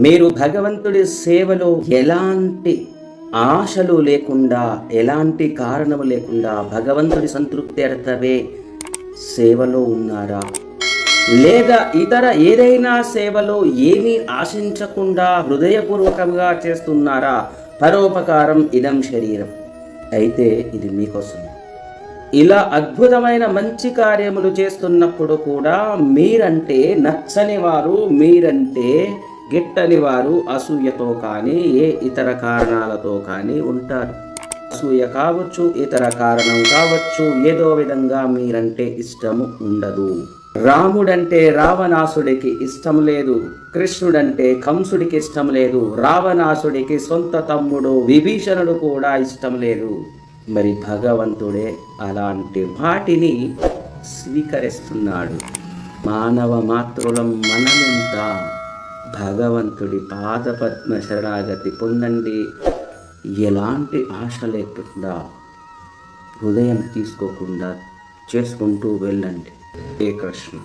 మీరు భగవంతుడి సేవలో ఎలాంటి ఆశలు లేకుండా ఎలాంటి కారణము లేకుండా భగవంతుడి సంతృప్తి అర్థమే సేవలో ఉన్నారా? లేదా ఇతర ఏదైనా సేవలో ఏమీ ఆశించకుండా హృదయపూర్వకంగా చేస్తున్నారా? పరోపకారం ఇదం శరీరం. అయితే ఇది మీకోసం. ఇలా అద్భుతమైన మంచి కార్యములు చేస్తున్నప్పుడు కూడా మీరంటే నచ్చని వారు మీరంటే గిట్టని వారు అసూయతో కానీ ఏ ఇతర కారణాలతో కానీ ఉంటారు. అసూయ కావచ్చు ఇతర కారణం కావచ్చు ఏదో విధంగా మీరంటే ఇష్టము ఉండదు. రాముడంటే రావణాసుడికి ఇష్టం లేదు కృష్ణుడంటే కంసుడికి ఇష్టం లేదు రావణాసుడికి సొంత తమ్ముడు విభీషణుడు కూడా ఇష్టం లేదు. మరి భగవంతుడే అలాంటి వాటిని స్వీకరిస్తున్నాడు. మానవ మాతృలం మనమెంత? భగవంతుడి పాదపద్మ శరణాగతి పొందండి. ఎలాంటి ఆశ లేకుండా హృదయం తీసుకోకుండా చేసుకుంటూ వెళ్ళండి. ఏ కృష్ణ.